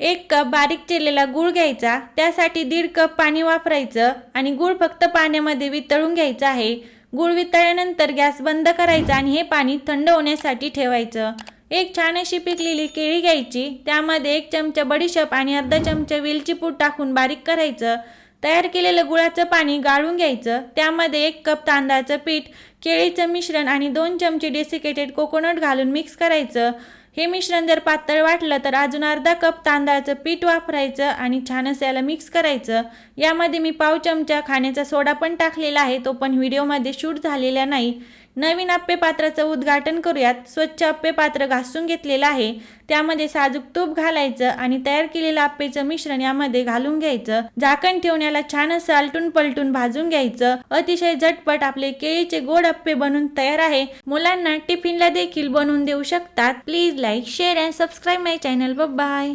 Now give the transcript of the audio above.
एक कप बारीक चिरलेला गूळ घ्यायचा त्यासाठी दीड कप पाणी वापरायचं आणि गूळ फक्त पाण्यामध्ये वितळून घ्यायचं आहे. गूळ वितळल्यानंतर गॅस बंद करायचा आणि हे पाणी थंड होण्यासाठी ठेवायचं. एक छान अशी पिकलेली केळी घ्यायची त्यामध्ये एक चमचा बडीशेप आणि अर्धा चमचा वेलची पूड टाकून बारीक करायचं. तयार केलेलं गुळाचं पाणी गाळून घ्यायचं त्यामध्ये एक कप तांदळाचं पीठ केळीचं मिश्रण आणि दोन चमचे डेसिकेटेड कोकोनट घालून मिक्स करायचं. हे मिश्रण जर पातळ वाटलं तर अजून अर्धा कप तांदळाचं पीठ वापरायचं आणि छान असं याला मिक्स करायचं. यामध्ये मी पाव चमचा खाण्याचा सोडा पण टाकलेला आहे तो पण व्हिडिओमध्ये शूट झालेला नाही. नवीन आप्पे पात्राचं उद्घाटन करूयात. स्वच्छ आप्पे पात्र घासून घेतलेलं आहे. त्यामध्ये साजूक तूप घालायचं आणि तयार केलेलं आप्पेचं मिश्रण यामध्ये घालून घ्यायचं. झाकण ठेवण्याला छान असं आलटून पलटून भाजून घ्यायचं. अतिशय झटपट आपले केळीचे गोड आप्पे बनून तयार आहे. मुलांना टिफिनला देखील बनवून देऊ शकतात. Please like share and subscribe my channel. Bye.